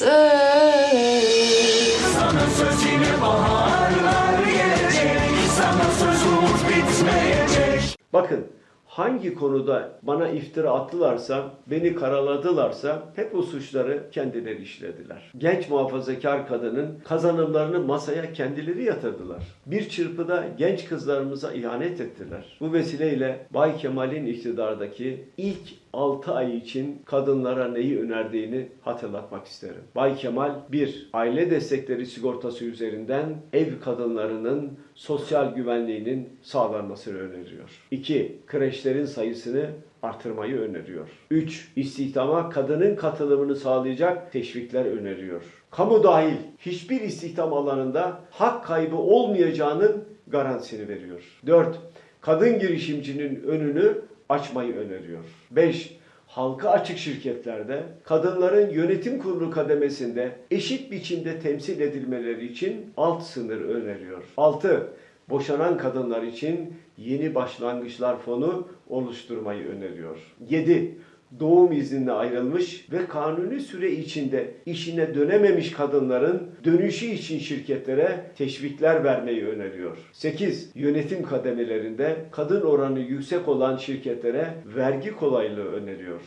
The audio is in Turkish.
Sana söz yine baharlar gelecek Sana sözümüz bitmeyecek. Bakın hangi konuda bana iftira attılarsa, beni karaladılarsa hep o suçları kendileri işlediler. Genç muhafazakar kadının kazanımlarını masaya kendileri yatırdılar. Bir çırpıda genç kızlarımıza ihanet ettiler. Bu vesileyle Bay Kemal'in iktidardaki ilk 6 ay için kadınlara neyi önerdiğini hatırlatmak isterim. Bay Kemal 1. Aile destekleri sigortası üzerinden ev kadınlarının sosyal güvenliğinin sağlanmasını öneriyor. 2. Kreşlerin sayısını artırmayı öneriyor. 3. İstihdama kadının katılımını sağlayacak teşvikler öneriyor. Kamu dahil hiçbir istihdam alanında hak kaybı olmayacağının garantisini veriyor. 4. Kadın girişimcinin önünü açmayı öneriyor. 5. Halka açık şirketlerde kadınların yönetim kurulu kademesinde eşit biçimde temsil edilmeleri için alt sınır öneriyor. 6. Boşanan kadınlar için yeni başlangıçlar fonu oluşturmayı öneriyor. 7. Doğum iznine ayrılmış ve kanuni süre içinde işine dönememiş kadınların dönüşü için şirketlere teşvikler vermeyi öneriyor. 8. Yönetim kademelerinde kadın oranı yüksek olan şirketlere vergi kolaylığı öneriyor.